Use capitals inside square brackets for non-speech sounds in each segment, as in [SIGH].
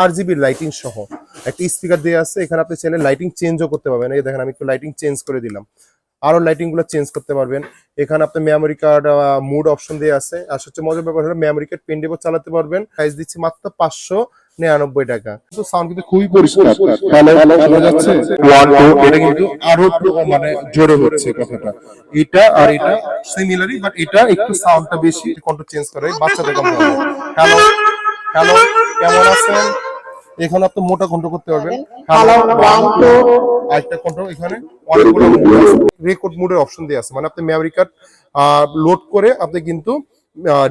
আর GB lighting সহ। একটা speaker দেওয়া আছে এখানে আপনি চাইলে লাইটিং চেঞ্জও করতে পারবেন। এই দেখেন আমি একটু লাইটিং চেঞ্জ করে দিলাম। আরও লাইটিংগুলো চেঞ্জ করতে পারবেন। এখানে আপনি মেমোরি কার্ড মুড অপশন দিয়ে আছে। আর সবচেয়ে মজার ব্যাপার হলো মেমোরি কার্ড পেন ড্রাইভও চালাতে পারবেন। প্রাইস দিচ্ছি মাত্র পাঁচশো নিরানব্বই টাকা। কিন্তু সাউন্ড কিন্তু খুবই পরিষ্কার। যাচ্ছে? এটা কিন্তু আরও একটু মানে জোরে হচ্ছে কথাটা। এটা আর এটা সিমিলারই বাট এটা একটু সাউন্ডটা বেশি কন্ট্রোল চেঞ্জ করে। বাচ্চাদের কন্ট্রোল হ্যালো হ্যালো কেমন আছেন? এখানে আপনি মোটা কন্ট্রোল করতে পারবেন। আরেকটা কন্ট্রোল এখানে অনেকগুলো রেকর্ড মোডের অপশন দিয়ে আছে। মানে আপনি মেমরি কার্ড লোড করে আপনি কিন্তু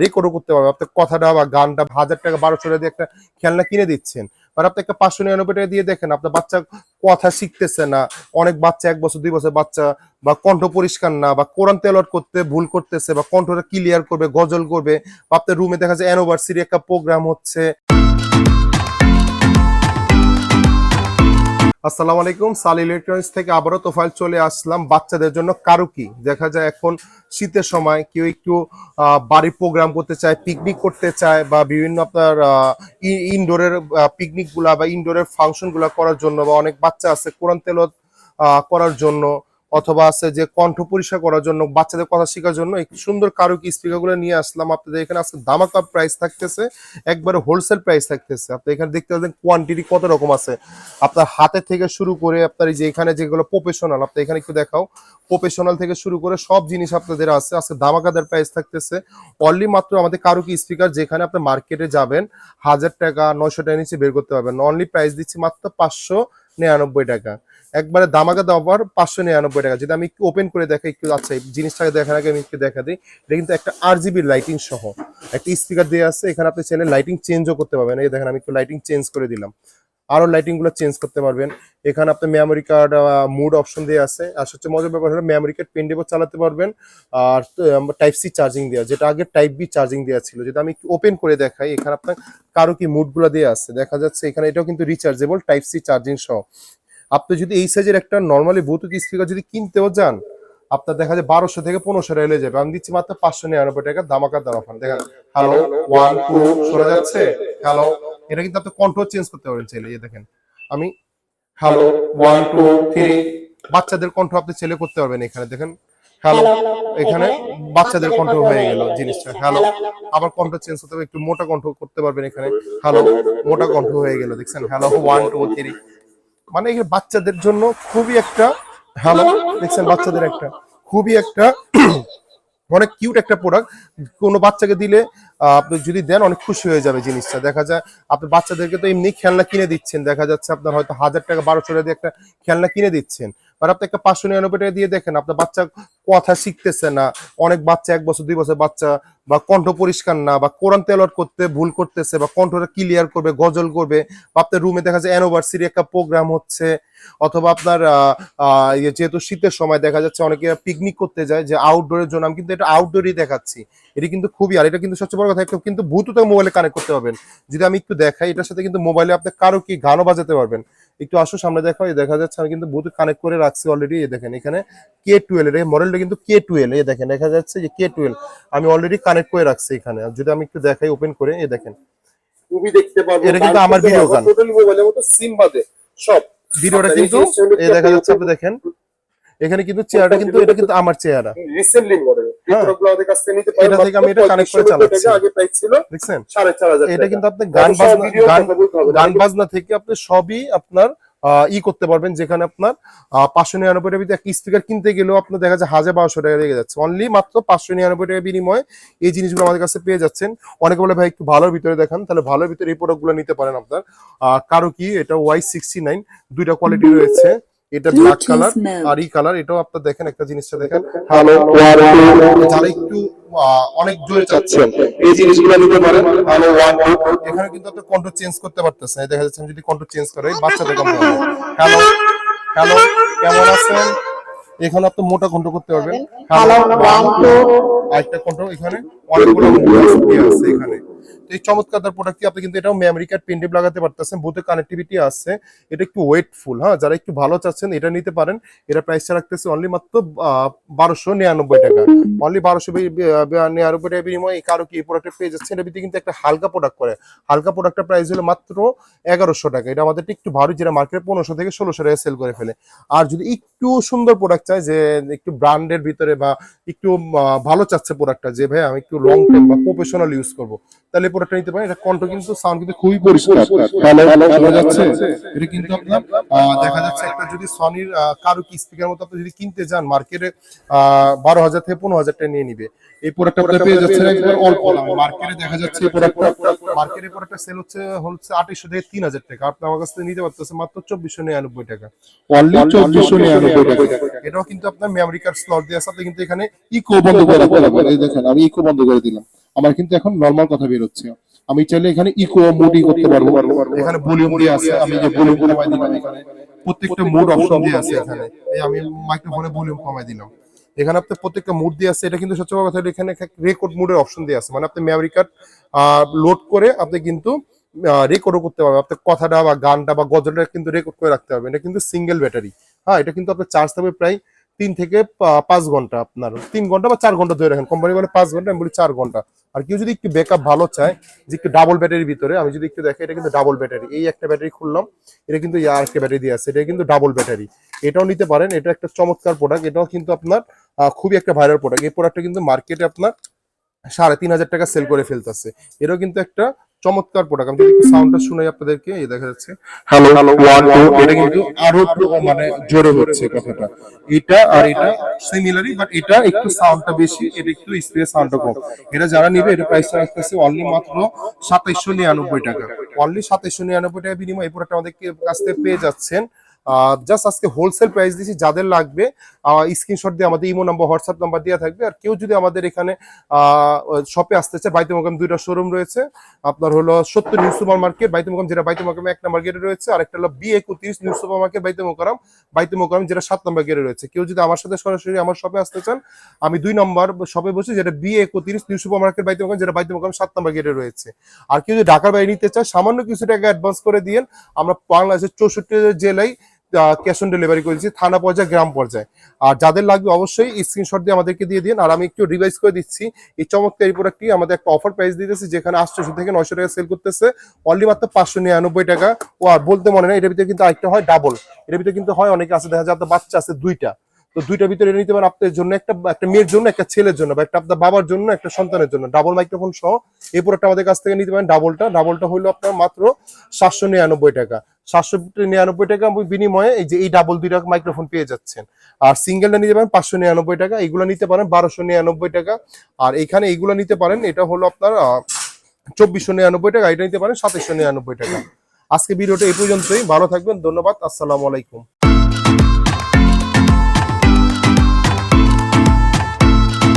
রেকর্ডও করতে পারবেন। আপনি কথাটা বা গানটা হাজার টাকা বারোশো টাকা দিয়ে একটা খেলনা কিনে দিচ্ছেন। আর আপনি একটা পাঁচশো নিরানব্বই টাকা দিয়ে দেখেন আপনার বাচ্চা কথা শিখতেছে না। অনেক বাচ্চা এক বছর দুই বছর বাচ্চা বা কণ্ঠ পরিষ্কার না বা কোরআন তেলট করতে ভুল করতেছে বা কণ্ঠটা ক্লিয়ার করবে গজল করবে। বা আপনার রুমে দেখা যায় অ্যানিভার্সারি একটা প্রোগ্রাম হচ্ছে। আসসালামু আলাইকুম, সাল ইলেকট্রনিক্স থেকে আবারও তোফাইল চলে আসলাম বাচ্চাদের জন্য কারুকি। দেখা যায় এখন শীতের সময় কেউ একটু বাড়ি প্রোগ্রাম করতে চায় পিকনিক করতে চায় বা বিভিন্ন আপনার ইনডোরের পিকনিকগুলা বা ইনডোরের ফাংশনগুলো করার জন্য বা অনেক বাচ্চা আছে কোরআন তেলত করার জন্য। অথবা আছে যে কণ্ঠ পরিষ্কার করার জন্য, বাচ্চাদের কথা শেখার জন্য, এই সুন্দর কারুকি স্পিকারগুলো নিয়ে আসলাম। আপনাদের এখানে আজকে দামাকা প্রাইস থাকতেছে, একবারে হোলসেল প্রাইস থাকতেছে। আপনি এখানে দেখতে পাচ্ছেন কোয়ান্টিটি কত রকম আছে। আপনার হাতে থেকে শুরু করে আপনার এই যে এখানে যেগুলো প্রফেশনাল আপনি এখানে একটু দেখাও। প্রফেশনাল থেকে শুরু করে সব জিনিস আপনাদের আছে। আজকে দামাকাদার প্রাইস থাকতেছে। অনলি মাত্র আমাদের কারুকি স্পিকার যেখানে আপনি মার্কেটে যাবেন, হাজার টাকা, নয়শো টাকা নিচে বের করতে পারবেন। অনলি প্রাইস দিচ্ছি মাত্র পাঁচশো নিরানব্বই টাকা। একবারে দামাকা দাবার পাঁচশো নিরানব্বই টাকা। যেটা আমি ওপেন করে দেখাই, একটু আচ্ছা জিনিসটাকে দেখার আগে আমি একটু দেখা দিই। এটা কিন্তু একটা আর জিবি লাইটিং সহ। একটা স্পিকার দিয়ে আছে। এখানে আপনি চাইলে লাইটিং চেঞ্জও করতে পারবেন। এই দেখেন, আমি একটু লাইটিং চেঞ্জ করে দিলাম। আরও লাইটিংগুলো চেঞ্জ করতে পারবেন। এখানে আপনি মেমোরি কার্ড মুড অপশন দিয়ে আছে। আর সবচেয়ে মজার ব্যাপার হলো মেমোরি কার্ড পেন ড্রাইভও চালাতে পারবেন। আর টাইপ সি চার্জিং দেওয়া, যেটা আগে টাইপ বি চার্জিং দেওয়া ছিল। যেটা আমি ওপেন করে দেখাই, এখানে আপনার কারও কি মুডগুলো দেওয়া আছে, দেখা যাচ্ছে এখানে এটাও কিন্তু রিচার্জেবল টাইপ সি চার্জিং সহ। আপনি যদি এই সাইজের একটা নর্মালি ব্লুটুথ স্পিকার যদি কিনতেও যান, আপনার দেখা যায় বারোশো থেকে পনেরোশো এলে যাবে। আমি দিচ্ছি মাত্র পাঁচশো নিরানব্বই টাকা দামাকার দাম দেখেন হ্যালো ওয়ান টু শোনা যাচ্ছে? হ্যালো এটা কিন্তু আপনি কন্ট্রোল চেঞ্জ করতে পারবেন চাইলে এই দেখেন। আমি হ্যালো ওয়ান টু থ্রি বাচ্চাদের কণ্ঠ আপনি ছেলে করতে পারবেন এখানে দেখেন। হ্যালো এখানে বাচ্চাদের কণ্ঠ হয়ে গেল জিনিসটা হ্যালো আবার কণ্ঠ চেঞ্জ করতে হবে একটু মোটা কণ্ঠ করতে পারবেন এখানে। হ্যালো মোটা কণ্ঠ হয়ে গেল দেখছেন? হ্যালো ওয়ান টু থ্রি মানে এই বাচ্চাদের জন্য খুবই একটা হ্যালো দেখছেন বাচ্চাদের একটা খুবই একটা [CLEARS THROAT] অনেক কিউট একটা প্রোডাক্ট কোনো বাচ্চাকে দিলে আপনি যদি দেন অনেক খুশি হয়ে যাবে জিনিসটা। দেখা যায়, আপনি বাচ্চাদেরকে তো এমনি খেলনা কিনে দিচ্ছেন। দেখা যাচ্ছে আপনার হয়তো হাজার টাকা বারোশো টাকা দিয়ে একটা খেলনা কিনে দিচ্ছেন। আর আপনি একটা পাঁচশো নিরানব্বই টাকা দিয়ে দেখেন, আপনার বাচ্চা কথা শিখতেছে না, অনেক বাচ্চা এক বছর, দুই বছর বাচ্চা, বা কণ্ঠ পরিষ্কার না, বা কোরআন তেলট করতে ভুল করতেছে, বা কণ্ঠটা ক্লিয়ার করবে, গজল করবে, বা আপনার রুমে দেখা যায় অ্যানিভার্সারি একটা প্রোগ্রাম হচ্ছে, অথবা আপনার ইয়ে যেহেতু শীতের সময় দেখা যাচ্ছে অনেকে পিকনিক করতে যায়, যে আউটডোরের জন্য, আমি কিন্তু এটা আউটডোরই দেখাচ্ছি। এটা কিন্তু খুবই, আর এটা কিন্তু সবচেয়ে বড় কথা কিন্তু ব্লুটুথ মোবাইলে কানেক্ট করতে পারবেন। যদি আমি একটু দেখাই, এটার সাথে কিন্তু মোবাইলে আপনি কারও কি গানও বাজাতে পারবেন। একটু আসো সামনে দেখো এই দেখা যাচ্ছে আমি কিন্তু বুথ কানেক্ট করে রাখছি অলরেডি এই দেখেন এখানে কে টুয়েলভ এর মডেলটা কিন্তু কে টুয়েলভ এই দেখেন দেখা যাচ্ছে যে কে টুয়েলভ আমি অলরেডি কানেক্ট করে রাখছি এখানে। আর যদি আমি একটু দেখাই ওপেন করে এই দেখেন। তুমি দেখতে পারবে এটা কিন্তু আমার ভিডিও গান। টোটাল মোবাইলের মতো সিম বাদে সব। ভিডিওটা কিন্তু এই দেখা যাচ্ছে আপনি দেখেন। এখানে কিন্তু চেয়ারটা কিন্তু এটা কিন্তু আমার চেয়ারা। Recently model. হ্যাঁ। এটা থেকে আমি এটা connect করে চালাচ্ছি। আগে প্রাইস ছিল দেখছেন? 4500 এটা কিন্তু আপনি গান বাজনা গান বাজনা থেকে আপনি সবই আপনার ই করতে পারবেন যেখানে আপনার পাঁচশো নিরানব্বই টাকা একটা স্পিকার কিনতে গেলেও আপনার দেখা যায় হাজার বারোশো টাকা লেগে যাচ্ছে। অনলি মাত্র পাঁচশো নিরানব্বই টাকা বিনিময়ে এই জিনিসগুলো আমাদের কাছে পেয়ে যাচ্ছেন। অনেকে বলে ভাই একটু ভালোর ভিতরে দেখান তাহলে ভালোর ভিতরে এই প্রোডাক্টগুলো নিতে পারেন আপনার। আহ, কারও কি এটা ওয়াই সিক্সটি নাইন দুইটা কোয়ালিটি রয়েছে। এটা ব্ল্যাক কালার আর ই কালার এটাও আপনার দেখেন একটা জিনিসটা দেখেন। হ্যালো যারা একটু অনেক জোরে চাচ্ছেন এই জিনিসগুলো নিতে পারেন। হ্যালো ওয়ান এখানে কিন্তু আপনি কন্ট্রোল চেঞ্জ করতে পারতেছেন। এই দেখা যাচ্ছে আমি যদি কন্ট্রোল চেঞ্জ করে বাচ্চাদের কন্ট্রোল হ্যালো হ্যালো কেমন আছেন? এখানে আপনি মোটা কন্ট্রোল করতে পারবেন। হ্যালো ওয়ান টু আরেকটা কন্ট্রোল এখানে অনেকগুলো আছে এখানে। তো এই চমৎকার প্রোডাক্টটি আপনি কিন্তু এটাও মেমরি কার্ড পেন লাগাতে পারতেছেন বুথে কানেক্টিভিটি আছে। এটা একটু ওয়েটফুল হ্যাঁ? যারা একটু ভালো চাচ্ছেন, এটা নিতে পারেন। এটা প্রাইসটা রাখতেছে অনলি মাত্র বারোশো নিরানব্বই টাকা। অনলি বারোশো নিরানব্বই টাকা বিনিময়ে কারও কি এই প্রোডাক্টটা পেয়ে যাচ্ছে এটা কিন্তু একটা হালকা প্রোডাক্ট করে। হালকা প্রোডাক্টের প্রাইস হলো মাত্র এগারোশো টাকা। এটা আমাদের একটু ভারী, যেটা মার্কেটে পনেরোশো থেকে ষোলোশো টাকা সেল করে ফেলে। আর যদি একটু সুন্দর প্রোডাক্ট চাই, যে একটু ব্র্যান্ডের ভিতরে বা একটু ভালো চাচ্ছে প্রোডাক্টটা যে ভাই আমি একটু লং টাইম বা প্রফেশনাল ইউজ করব তাহলে প্রোডাক্টটা নিতে পারেন। এটা কণ্ঠ কিন্তু সাউন্ড কিন্তু খুবই পরিষ্কার। ভালো যাচ্ছে। এটা কিন্তু আপনার দেখা যাচ্ছে একটা যদি সনির কারও কি স্পিকার মতো আপনি যদি কিনতে যান মার্কেটে বারো হাজার থেকে পনেরো হাজার টাকা নিয়ে নিবে। এই প্রোডাক্টটা আপনি পেয়ে যাচ্ছেন একবার অল্প দামে। মার্কেটে দেখা যাচ্ছে এই প্রোডাক্টটা মার্কেটে প্রোডাক্টটা সেল হচ্ছে হচ্ছে আঠাইশশো থেকে তিন হাজার টাকা। আপনি আমার কাছ থেকে নিতে পারতেছেন মাত্র চব্বিশশো নিরানব্বই টাকা। অনলি চব্বিশশো নিরানব্বই টাকা। এটাও কিন্তু আপনার মেমরি কার্ড স্লট দিয়ে আছে আপনি কিন্তু এখানে ইকো বন্ধ করে এই দেখেন আমি ইকো বন্ধ করে দিলাম। আমার কিন্তু এখন নর্মাল কথা বের হচ্ছে আমি চাইলে এখানে ইকো মুডি করতে পারব। এখানে ভলিউম দিয়ে আছে। আমি যে ভলিউম কমাই দিলাম এখানে। প্রত্যেকটা মোড অপশন দিয়ে আছে এখানে। এই আমি মাইক্রোফোনে ভলিউম কমাই দিলাম। এখানে আপনি প্রত্যেকটা মুড দিয়ে আছে। এটা কিন্তু সবচেয়ে বড় কথা এখানে রেকর্ড মুডের অপশন দিয়ে আছে। মানে আপনি মেমরি কার্ড লোড করে আপনি কিন্তু রেকর্ডও করতে পারবেন। আপনার কথাটা বা গানটা বা গজলটা কিন্তু রেকর্ড করে রাখতে পারবেন। এটা কিন্তু সিঙ্গেল ব্যাটারি হ্যাঁ এটা কিন্তু আপনার চার্জ থাকবে প্রায় তিন থেকে পাঁচ ঘণ্টা আপনার। তিন ঘণ্টা বা চার ঘণ্টা ধরে রাখেন। কোম্পানি বলে পাঁচ ঘণ্টা, আমি বলি চার ঘণ্টা। আর কেউ যদি একটু ব্যাকআপ ভালো চায়, যে একটু ডাবল ব্যাটারির ভিতরে, আমি যদি একটু দেখি এটা কিন্তু ডাবল ব্যাটারি এই একটা ব্যাটারি খুললাম, এটা কিন্তু আর একটা ব্যাটারি দিয়ে আছে, এটা কিন্তু ডাবল ব্যাটারি এটাও নিতে পারেন, এটা একটা চমৎকার প্রোডাক্ট এটাও কিন্তু আপনার খুবই একটা ভাইরাল প্রোডাক্ট এই প্রোডাক্টটা কিন্তু মার্কেটে আপনার সাড়ে তিন হাজার টাকা সেল করে ফেলতেছে। এটাও কিন্তু একটা চমৎকার প্রোডাক্ট আমি যদি সাউন্ডটা শুনাই আপনাদেরকে এই দেখা যাচ্ছে। হ্যালো হ্যালো ওয়ান টু এটা কিন্তু আরও একটু মানে জোরে হচ্ছে কথাটা। এটা আর এটা সিমিলারই বাট এটা একটু সাউন্ডটা বেশি এটা একটু স্পেস সাউন্ডটা কম। এটা যারা নেবে এটা প্রাইস আসতেছে অনলি মাত্র সাতাইশশো নিরানব্বই টাকা। অনলি সাতাইশশো নিরানব্বই টাকা বিনিময়ে এই প্রোডাক্ট আমাদের কাছ থেকে পেয়ে যাচ্ছেন। জাস্ট আজকে হোলসেল প্রাইস দিচ্ছি যাদের লাগবে স্ক্রিনশট দিয়ে আমাদের ইমো নাম্বার হোয়াটসঅ্যাপ নাম্বার দেওয়া থাকবে। আর কেউ যদি আমাদের এখানে শপে আসতে চায় বাইতে মোকাম দুইটা শোরুম রয়েছে। আপনার হলো সত্তর নিউ সুপার মার্কেট বাইতে মোকাম যেটা বাইতে মোকামে এক নাম্বার গেটে রয়েছে। আর একটা হলো বি একত্রিশ নিউ সুপার মার্কেট বাইতে মোকাম বাইতে মোকাম যেটা সাত নাম্বার গেটে রয়েছে। কেউ যদি আমার সাথে সরাসরি আমার শপে আসতে চান, আমি দুই নম্বর শপে বসে যেটা বি একত্রিশ নিউ সুপার মার্কেট বাইতে মোকাম যেটা বাইতে মোকাম সাত নাম্বার গেটে রয়েছে। আর কেউ যদি ঢাকার বাইরে নিতে চায়, সামান্য কিছু টাকা অ্যাডভান্স করে দিয়ে আমরা বাংলাদেশের চৌষট্টি জেলায় ক্যাশ অন ডেলিভারি করেছি থানা পর্যায়ে, গ্রাম পর্যায়ে। আর যাদের লাগবে অবশ্যই স্ক্রিনশট দিয়ে আমাদেরকে দিয়ে দিন। আর আমি একটু রিভাইজ করে দিচ্ছি। এই চমৎকার প্রোডাক্টটি আমাদের একটা অফার প্রাইস দিতেছি, যেখানে আটশোশো থেকে নয়শো টাকা সেল করতেছে। অনলি মাত্র পাঁচশো নিরানব্বই টাকা। ও আর বলতে মনে নেই, এটার ভিতরে কিন্তু আরেকটা হয় ডাবল এটার ভিতরে কিন্তু হয়, অনেকে আছে, দেখা যায় আপনার বাচ্চা আছে দুইটা। তো দুইটার ভিতরে নিতে পারেন আপনার জন্য একটা একটা মেয়ের জন্য, একটা ছেলের জন্য, বা একটা আপনার বাবার জন্য, একটা সন্তানের জন্য। ডাবল মাইক্রোফোন সহ এই প্রোডাক্টটা আমাদের কাছ থেকে নিতে পারেন ডাবলটা ডাবলটা হলো আপনার মাত্র সাতশো নিরানব্বই টাকা। সাতশো নিরানব্বই টাকা বিনিময়ে এই যে এই ডাবল দুইটা মাইক্রোফোন পেয়ে যাচ্ছেন। আর সিঙ্গেলটা নিতে পারেন পাঁচশো নিরানব্বই টাকা এগুলো নিতে পারেন বারোশো নিরানব্বই টাকা। আর এখানে এইগুলো নিতে পারেন, এটা হলো আপনার চব্বিশশো নিরানব্বই টাকা, এটা নিতে পারেন সাতাইশশো নিরানব্বই টাকা। আজকে ভিডিওটা এই পর্যন্তই, ভালো থাকবেন, ধন্যবাদ, আসসালামু আলাইকুম।